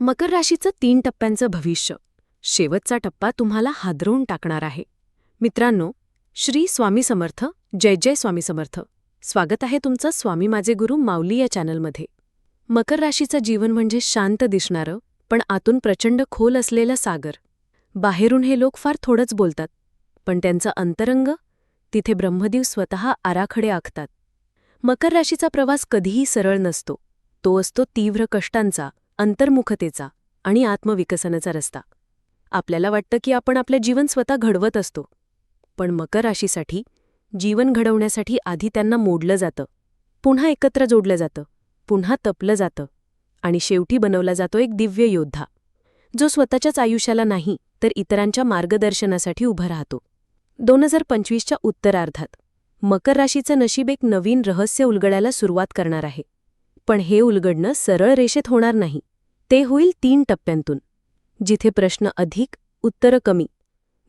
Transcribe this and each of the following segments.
मकर राशीचं तीन टप्प्यांचं भविष्य. शेवटचा टप्पा तुम्हाला हादरवून टाकणार आहे. मित्रांनो श्री स्वामी समर्थ जय जय स्वामी समर्थ. स्वागत आहे तुमचं स्वामी माझे गुरु माऊली या चॅनलमध्ये. मकर राशीचं जीवन म्हणजे शांत दिसणारं पण आतून प्रचंड खोल असलेलं सागर. बाहेरून हे लोक फार थोडंच बोलतात पण त्यांचं अंतरंग तिथे ब्रह्मदेव स्वतः आराखडे आखतात. मकर राशीचा प्रवास कधीही सरळ नसतो. तो असतो तीव्र कष्टांचा अंतर्मुखतेचा आणि आत्मविकसनाचा रस्ता. आपल्याला वाटतं की आपण आपलं जीवन स्वतः घडवत असतो. पण मकर राशीसाठी जीवन घडवण्यासाठी आधी त्यांना मोडलं जातं. पुन्हा एकत्र जोडलं जातं. पुन्हा तपलं जातं. आणि शेवटी बनवला जातो एक दिव्य योद्धा. जो स्वतःच्याच आयुष्याला नाही तर इतरांच्या मार्गदर्शनासाठी उभा राहतो. दोन हजार पंचवीसच्या उत्तरार्धात मकर राशीचं नशीब एक नवीन रहस्य उलगडायला सुरुवात करणार आहे. पण हे उलगडणं सरळ रेषेत होणार नाही. ते होईल तीन टप्प्यांतून. जिथे प्रश्न अधिक उत्तरं कमी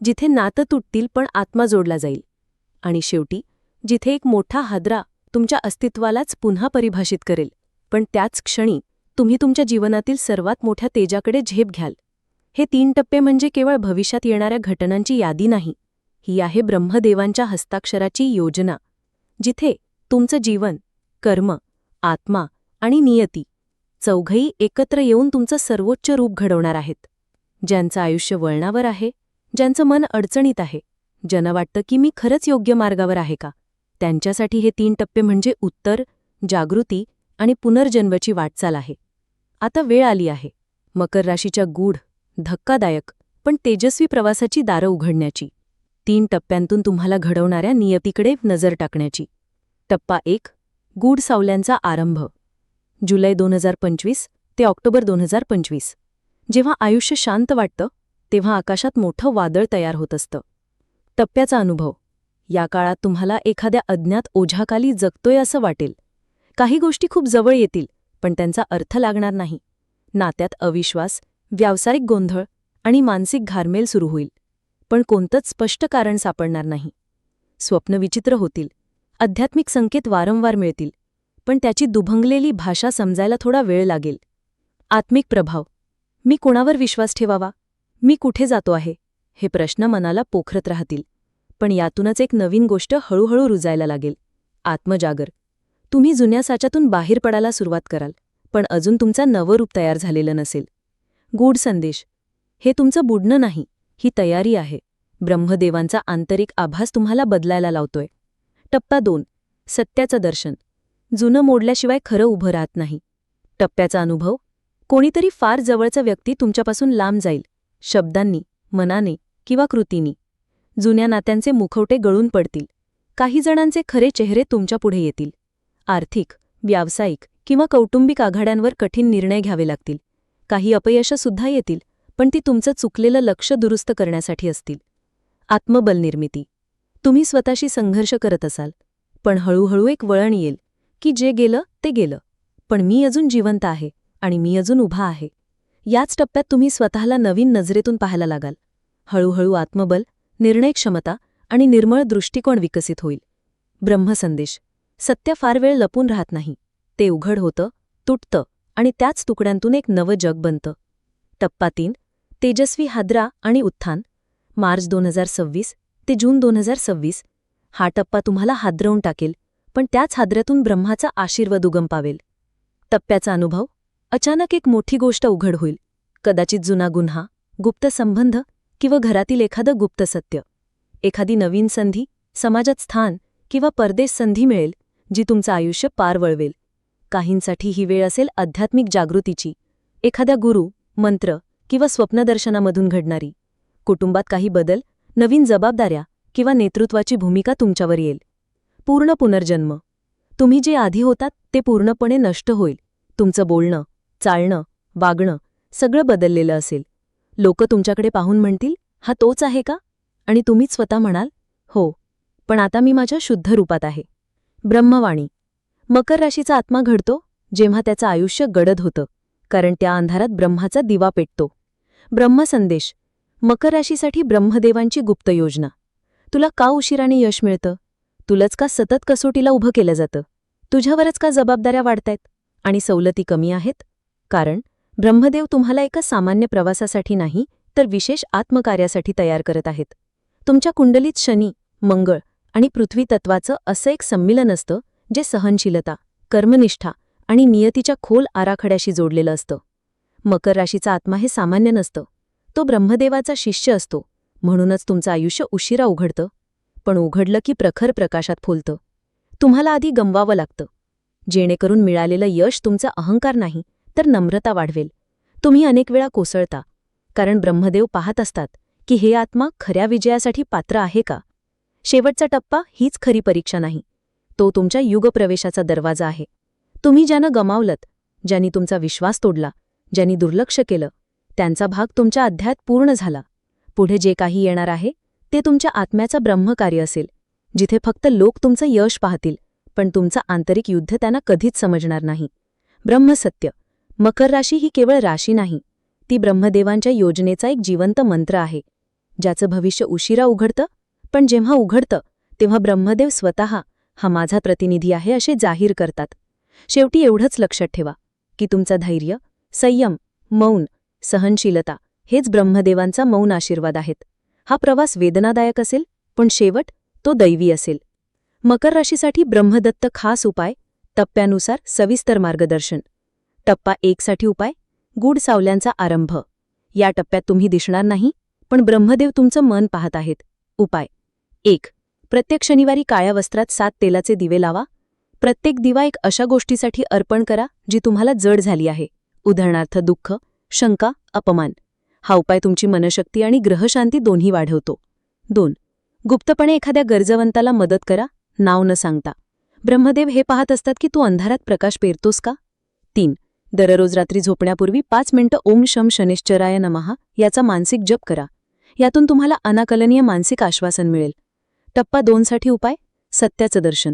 जिथे नातं तुटतील पण आत्मा जोडला जाईल. आणि शेवटी जिथे एक मोठा हादरा तुमच्या अस्तित्वालाच पुन्हा परिभाषित करेल पण त्याच क्षणी तुम्ही तुमच्या जीवनातील सर्वात मोठ्या तेजाकडे झेप घ्याल. हे तीन टप्पे म्हणजे केवळ भविष्यात येणाऱ्या घटनांची यादी नाही ही आहे ब्रह्मदेवांच्या हस्ताक्षराची योजना जिथे तुमचं जीवन कर्म आत्मा आणि नियती चौघही एकत्र येऊन तुमचं सर्वोच्च रूप घडवणार आहेत. ज्यांचं आयुष्य वळणावर आहे ज्यांचं मन अडचणीत आहे ज्यांना वाटतं की मी खरंच योग्य मार्गावर आहे का? त्यांच्यासाठी हे तीन टप्पे म्हणजे उत्तर जागृती आणि पुनर्जन्मची वाटचाल आहे. आता वेळ आली आहे. मकर राशीच्या गूढ धक्कादायक पण तेजस्वी प्रवासाची दारं उघडण्याची. तीन टप्प्यांतून तुम्हाला घडवणाऱ्या नियतीकडे नजर टाकण्याची. टप्पा एक गूढ सावल्यांचा आरंभ. जुलै दोन हजार पंचवीस ते ऑक्टोबर दोन हजार पंचवीस. जेव्हा आयुष्य शांत वाटतं तेव्हा आकाशात मोठं वादळ तयार होत असतं. टप्प्याचा अनुभव. या काळात तुम्हाला एखाद्या अज्ञात ओझ्याखाली जगतोय असं वाटेल. काही गोष्टी खूप जवळ येतील पण त्यांचा अर्थ लागणार नाही. नात्यात अविश्वास व्यावसायिक गोंधळ आणि मानसिक घारमेल सुरू होईल. पण कोणतंच स्पष्ट कारण सापडणार नाही. स्वप्न विचित्र होतील. आध्यात्मिक संकेत वारंवार मिळतील. पण त्याची दुभंगलेली भाषा समजायला थोडा वेळ लागेल. आत्मिक प्रभाव. मी कोणावर विश्वास ठेवावा? मी कुठे जातो आहे? हे प्रश्न मनाला पोखरत राहतील. पण यातूनच एक नवीन गोष्ट हळूहळू रुजायला लागेल. आत्मजागर. तुम्ही जुन्या साच्यातून बाहेर पडायला सुरुवात कराल पण अजून तुमचा नवरूप तयार झालेलं नसेल. गूढ संदेश. हे तुमचं बुडणं नाही ही तयारी आहे. ब्रह्मदेवांचा आंतरिक आभास तुम्हाला बदलायला लावतोय. टप्पा दोन. सत्याचं दर्शन. जुनं मोडल्याशिवाय खरं उभं राहत नाही. टप्प्याचा अनुभव कोणीतरी फार जवळचा व्यक्ती तुमच्यापासून लांब जाईल. शब्दांनी मनाने किंवा कृतींनी. जुन्या नात्यांचे मुखवटे गळून पडतील. काही जणांचे खरे चेहरे तुमच्यापुढे येतील. आर्थिक व्यावसायिक किंवा कौटुंबिक आघाड्यांवर कठीण निर्णय घ्यावे लागतील. काही अपयशसुद्धा येतील पण ती तुमचं चुकलेलं लक्ष दुरुस्त करण्यासाठी असतील. आत्मबल निर्मिती तुम्ही स्वतःशी संघर्ष करत असाल पण हळूहळू एक वळण येईल. की जे गेलं ते गेलं. पण मी अजून जिवंत आहे आणि मी अजून उभा आहे. याच टप्प्यात तुम्ही स्वतःला नवीन नजरेतून पाहायला लागाल. हळूहळू आत्मबल निर्णय क्षमता आणि निर्मळ दृष्टिकोन विकसित होईल. ब्रह्मसंदेश. सत्य फार वेळ लपून राहत नाही. ते उघड होतं तुटतं आणि त्याच तुकड्यांतून एक नवं जग बनतं. टप्पा तीन. तेजस्वी हादरा आणि उत्थान. मार्च दोन हजार सव्वीस ते जून दोन हजार सव्वीस. हा टप्पा तुम्हाला हादरवून टाकेल. पण त्याच हादऱ्यातून ब्रह्माचा आशीर्वाद उगम पावेल. टप्प्याचा अनुभव अचानक एक मोठी गोष्ट उघड होईल. कदाचित जुना गुन्हा गुप्त संबंध किंवा घरातील एखादं गुप्त सत्य. एखादी नवीन संधी समाजात स्थान किंवा परदेश संधी मिळेल जी तुमचं आयुष्य पार वळवेल. काहींसाठी ही वेळ असेल आध्यात्मिक जागृतीची. एखाद्या गुरु मंत्र किंवा स्वप्नदर्शनामधून घडणारी. कुटुंबात काही बदल नवीन जबाबदाऱ्या किंवा नेतृत्वाची भूमिका तुमच्यावर येईल. पूर्ण पुनर्जन्म. तुम्ही जे आधी होतात ते पूर्णपणे नष्ट होईल. तुमचं बोलणं चालणं वागणं सगळं बदललेलं असेल. लोक तुमच्याकडे पाहून म्हणतील हा तोच आहे का? आणि तुम्हीच स्वतः म्हणाल हो पण आता मी माझ्या शुद्ध रूपात आहे. ब्रह्मवाणी. मकर राशीचा आत्मा घडतो जेव्हा त्याचं आयुष्य गडद होतं कारण त्या अंधारात ब्रह्माचा दिवा पेटतो. ब्रह्मसंदेश. मकर राशीसाठी ब्रह्मदेवांची गुप्त योजना. तुला का उशिराने यश मिळतं? तुलाच का सतत कसोटीला उभं केलं जातं? तुझ्यावरच का जबाबदाऱ्या वाढतायत? आणि सवलती कमी आहेत? कारण ब्रह्मदेव तुम्हाला एका सामान्य प्रवासासाठी नाही तर विशेष आत्मकार्यासाठी तयार करत आहेत. तुमच्या कुंडलीत शनी मंगळ आणि पृथ्वी तत्वाचं असं एक संमिलन असतं जे सहनशीलता कर्मनिष्ठा आणि नियतीच्या खोल आराखड्याशी जोडलेलं असतं. मकर राशीचा आत्मा हे सामान्य नसतं. तो ब्रह्मदेवाचा शिष्य असतो. म्हणूनच तुमचं आयुष्य उशिरा उघडतं. पण उघडलं की प्रखर प्रकाशात फुलतं. तुम्हाला आधी गमवावं लागतं. जेणेकरून मिळालेलं यश तुमचा अहंकार नाही तर नम्रता वाढवेल. तुम्ही अनेक वेळा कोसळता. कारण ब्रह्मदेव पाहत असतात की हे आत्मा खऱ्या विजयासाठी पात्र आहे का? शेवटचा टप्पा हीच खरी परीक्षा नाही. तो तुमच्या युगप्रवेशाचा दरवाजा आहे. तुम्ही ज्यानं गमावलत ज्यांनी तुमचा विश्वास तोडला ज्यांनी दुर्लक्ष केलं त्यांचा भाग तुमच्या अध्यात पूर्ण झाला. पुढे जे काही येणार आहे ते तुमच्या आत्म्याचं ब्रह्मकार्य असेल जिथे फक्त लोक तुमचं यश पाहतील पण तुमचं आंतरिक युद्ध त्यांना कधीच समजणार नाही. ब्रह्मसत्य मकर राशी ही केवळ राशी नाही ती ब्रह्मदेवांच्या योजनेचा एक जिवंत मंत्र आहे ज्याचं भविष्य उशिरा उघडतं पण जेव्हा उघडतं तेव्हा ब्रह्मदेव स्वतः हा माझा प्रतिनिधी आहे असे जाहीर करतात. शेवटी एवढंच लक्षात ठेवा की तुमचा धैर्य संयम मौन सहनशीलता हेच ब्रह्मदेवांचा मौन आशीर्वाद आहेत. हा प्रवास वेदनादायक असेल पण शेवट तो दैवी असेल. मकर राशीसाठी ब्रह्मदत्त खास उपाय टप्प्यानुसार सविस्तर मार्गदर्शन. टप्पा एकसाठी उपाय गूढ सावल्यांचा आरंभ. या टप्प्यात तुम्ही दिसणार नाही पण ब्रह्मदेव तुमचं मन पाहत आहेत. उपाय. एक. प्रत्येक शनिवारी काळ्या वस्त्रात सात तेलाचे दिवे लावा. प्रत्येक दिवा एक अशा गोष्टीसाठी अर्पण करा जी तुम्हाला जड झाली आहे. उदाहरणार्थ दुःख शंका अपमान. हा उपाय तुमची मनशक्ती आणि ग्रहशांती दोन्ही वाढवतो. दोन. गुप्तपणे एखाद्या गरजवंताला मदत करा नाव न सांगता. ब्रह्मदेव हे पाहत असतात की तू अंधारात प्रकाश पेरतोस का? तीन. दररोज रात्री झोपण्यापूर्वी पाच मिनिटं ओम शम शनिश्चराय नमहा याचा मानसिक जप करा. यातून तुम्हाला अनाकलनीय मानसिक आश्वासन मिळेल. टप्पा दोनसाठी उपाय सत्याचं दर्शन.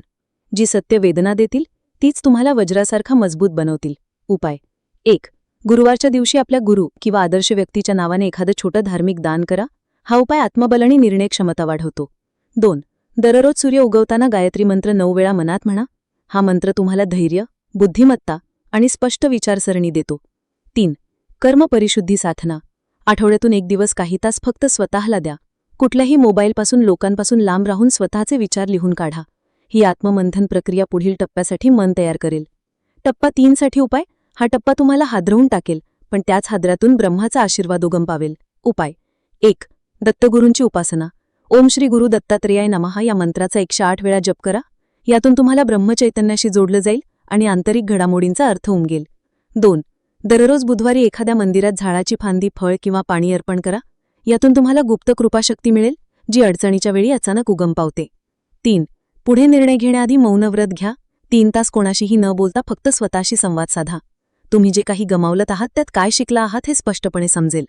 जी सत्य वेदना देतील तीच तुम्हाला वज्रासारखा मजबूत बनवतील. उपाय एक. गुरुवारच्या दिवशी आपल्या गुरु किंवा आदर्श व्यक्तीच्या नावाने एखादं छोटं धार्मिक दान करा. हा उपाय आत्मबल आणि निर्णय क्षमता वाढवतो. दोन दररोज सूर्य उगवताना गायत्री मंत्र नऊ वेळा मनात म्हणा. हा मंत्र तुम्हाला धैर्य बुद्धिमत्ता आणि स्पष्ट विचारसरणी देतो. तीन कर्मपरिशुद्धी साधना. आठवड्यातून एक दिवस काही तास फक्त स्वतःला द्या. कुठल्याही मोबाईलपासून लोकांपासून लांब राहून स्वतःचे विचार लिहून काढा. ही आत्ममंथन प्रक्रिया पुढील टप्प्यासाठी मन तयार करेल. टप्पा तीनसाठी उपाय हा टप्पा तुम्हाला हादरवून टाकेल पण त्याच हादरातून ब्रह्माचा आशीर्वाद उगम पावेल उपाय. एक दत्तगुरूंची उपासना. ओम श्री गुरु दत्तात्रेयाय नमहा या मंत्राचा एकशे आठ वेळा जप करा. यातून तुम्हाला ब्रह्मचैतन्याशी जोडलं जाईल आणि आंतरिक घडामोडींचा अर्थ उमगेल. दोन दररोज बुधवारी एखाद्या मंदिरात झाडाची फांदी फळ किंवा पाणी अर्पण करा. यातून तुम्हाला गुप्त कृपाशक्ती मिळेल जी अडचणीच्या वेळी अचानक उगम पावते तीन पुढे निर्णय घेण्याआधी मौनव्रत घ्या. तीन तास कोणाशीही न बोलता फक्त स्वतःशी संवाद साधा. तुम्ही जे काही गमावलत आहात त्यात काय शिकला आहात हे स्पष्टपणे समजेल.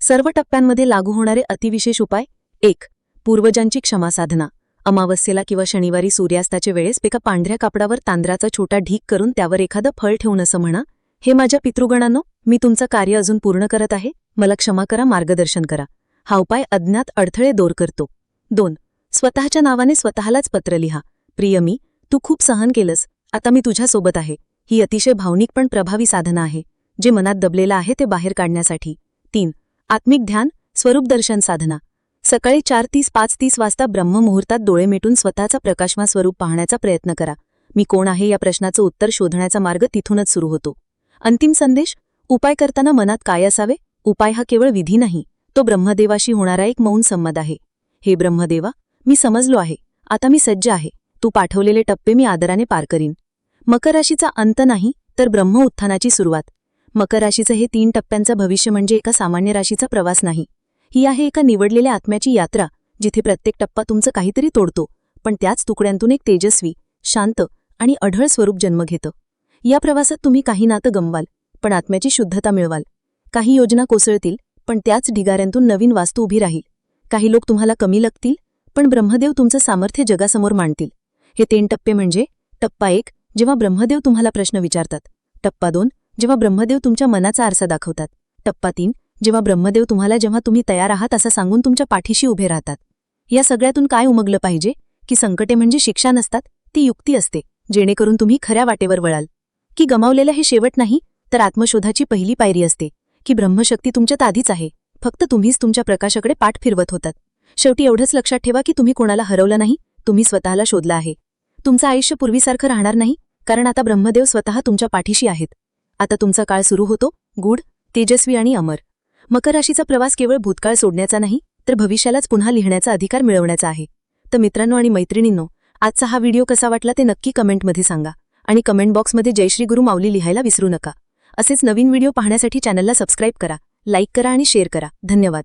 सर्व टप्प्यांमध्ये लागू होणारे अतिविशेष उपाय. एक पूर्वजांची क्षमा साधना. अमावस्येला किंवा शनिवारी सूर्यास्ताच्या वेळेस एका पांढऱ्या कापडावर तांदळाचा छोटा ढीक करून त्यावर एखादं फळ ठेवून असं म्हणा हे माझ्या पितृगणांनो मी तुमचं कार्य अजून पूर्ण करत आहे. मला क्षमा करा मार्गदर्शन करा. हा उपाय अज्ञात अडथळे दूर करतो. दोन स्वतःच्या नावाने स्वतःलाच पत्र लिहा. प्रिय मी तू खूप सहन केलंस. आता मी तुझ्यासोबत आहे. ही अतिशय भावनिक पण प्रभावी साधना आहे जे मनात दबलेलं आहे ते बाहेर काढण्यासाठी. तीन आत्मिक ध्यान स्वरूपदर्शन साधना. सकाळी चार तीस पाच तीस वाजता ब्रह्ममुहूर्तात डोळे मिटून स्वतःचा प्रकाशमा स्वरूप पाहण्याचा प्रयत्न करा. मी कोण आहे या प्रश्नाचं उत्तर शोधण्याचा मार्ग तिथूनच सुरू होतो. अंतिम संदेश उपाय करताना मनात काय असावे? उपाय हा केवळ विधी नाही तो ब्रह्मदेवाशी होणारा एक मौन संमत आहे. हे ब्रह्मदेवा मी समजलो आहे आता मी सज्ज आहे. तू पाठवलेले टप्पे मी आदराने पार करीन. मकर राशीचा अंत नाही तर ब्रह्म उत्थानाची सुरुवात. मकर राशीचं हे तीन टप्प्यांचं भविष्य म्हणजे एका सामान्य राशीचा प्रवास नाही. ही आहे एका निवडलेल्या आत्म्याची यात्रा जिथे प्रत्येक टप्पा तुमचं काहीतरी तोडतो पण त्याच तुकड्यांतून एक तेजस्वी शांत आणि अढळ स्वरूप जन्म घेतं. या प्रवासात तुम्ही काही नातं गमवाल पण आत्म्याची शुद्धता मिळवाल. काही योजना कोसळतील पण त्याच ढिगाऱ्यांतून नवीन वास्तू उभी राहील. काही लोक तुम्हाला कमी लागतील पण ब्रह्मदेव तुमचं सामर्थ्य जगासमोर मांडतील. हे तीन टप्पे म्हणजे टप्पा एक जेव्हा ब्रह्मदेव तुम्हाला प्रश्न विचारतात टप्पा दोन जेव्हा ब्रह्मदेव तुमच्या मनाचा आरसा दाखवतात. टप्पा तीन जेव्हा ब्रह्मदेव तुम्हाला जेव्हा तुम्ही तयार आहात असं सांगून तुमच्या पाठीशी उभे राहतात. या सगळ्यातून काय उमगलं पाहिजे? की संकटे म्हणजे शिक्षा नसतात ती युक्ती असते जेणेकरून तुम्ही खऱ्या वाटेवर वळाल. की गमावलेलं हे शेवट नाही तर आत्मशोधाची पहिली पायरी असते की ब्रह्मशक्ती तुमच्यात आधीच आहे फक्त तुम्हीच तुमच्या प्रकाशाकडे पाठ फिरवत होतात. शेवटी एवढंच लक्षात ठेवा की तुम्ही कोणाला हरवलं नाही तुम्ही स्वतःला शोधला आहे. तुमचं आयुष्य पूर्वीसारखं राहणार नाही कारण आता ब्रह्मदेव स्वतः तुमच्या पाठीशी आहेत. आता तुमचा काळ सुरू होतो गूढ तेजस्वी आणि अमर. मकर राशीचा प्रवास केवळ भूतकाळ सोडण्याचा नाही तर भविष्यालाच पुन्हा लिहिण्याचा अधिकार मिळवण्याचा आहे. तर मित्रांनो आणि मैत्रिणींनो आजचा हा व्हिडिओ कसा वाटला ते नक्की कमेंटमध्ये सांगा. आणि कमेंट बॉक्समध्ये जयश्री गुरु माऊली लिहायला विसरू नका. असेच नवीन व्हिडिओ पाहण्यासाठी चॅनलला सबस्क्राईब करा लाईक करा आणि शेअर करा. धन्यवाद.